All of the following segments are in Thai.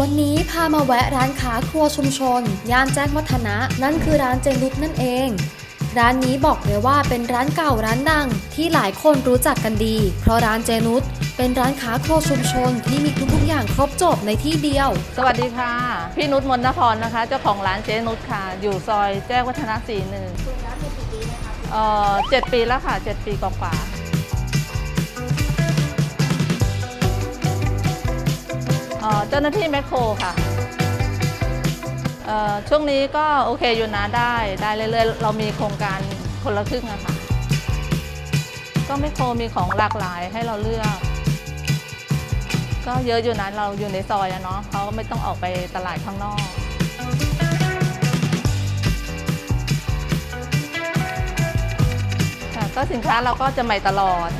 วันนี้พามาแวะร้านค้าครัวชุมชน ย่านแจ้งวัฒนะ นั่นคือร้านเจนุสนั่นเอง ร้านนี้บอกเลยว่าเป็นร้านเก่าร้านดัง ที่หลายคนรู้จักกันดี เพราะร้านเจนุสเป็นร้านค้าครัวชุมชนที่มีทุกๆอย่างครบจบในที่เดียว สวัสดีค่ะ พี่นุชมนนพรนะคะ เจ้าของร้านเจ๊นุชค่ะ อยู่ซอยแจ้งวัฒนะสี่หนึ่งเอ่อเจ็ดปีแล้วค่ะเจ็ดปีกว่าๆ จ้าหน้าที่แมคโครค่ะเอ่อช่วงนี้ก็โอเคอยู่นะได้ได้เรื่อยๆ เรามีโครงการคนละครึ่งอะค่ะก็แมคโครมีของหลากหลายให้เราเลือก ก็เยอะอยู่นะเราอยู่ในซอยอะเนาะเขาก็ไม่ต้องออกไปตลาดข้างนอกค่ะก็สินค้าเราก็จะใหม่ตลอด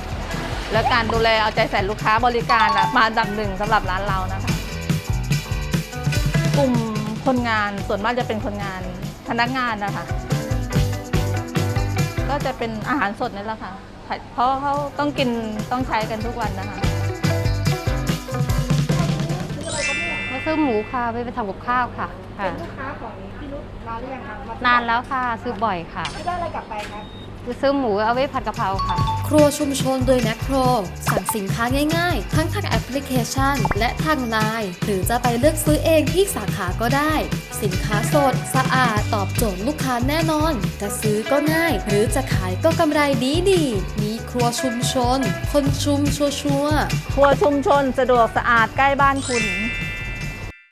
แล้วการดูแลเอาใจใส่ลูกค้าบริการอะมาอัดับหนึ่งสำหรับร้านเรานะคะ กลุ่มคนงานส่วนมากจะเป็นคนงานพนักงานนะคะ ก็จะเป็นอาหารสดนี่แหละค่ะ เพราะเขาต้องกินต้องใช้กันทุกวันนะคะมาซื้อหมูค่ะไปไปทำกับข้าวค่ะค่ะเป็นลูกค้าของพี่นุชนานหรือยังคะมานานแล้วค่ะซื้อบ่อยค่ะไม่ได้อะไรกลับไปครับ ซื้อหมูเอาไว้ผัดกะเพราค่ะ ครัวชุมชนโดยแมคโคร สั่งสินค้าง่ายๆ ทั้งทางแอปพลิเคชัน และทางไลน์หรือจะไปเลือกซื้อเองที่สาขาก็ได้ สินค้าสด สะอาด ตอบโจทย์ลูกค้าแน่นอน จะซื้อก็ง่าย หรือจะขายก็กำไรดีดีๆมีครัวชุมชน คนชุมชัวชัวร์ๆครัวชุมชนสะดวกสะอาดใกล้บ้านคุณ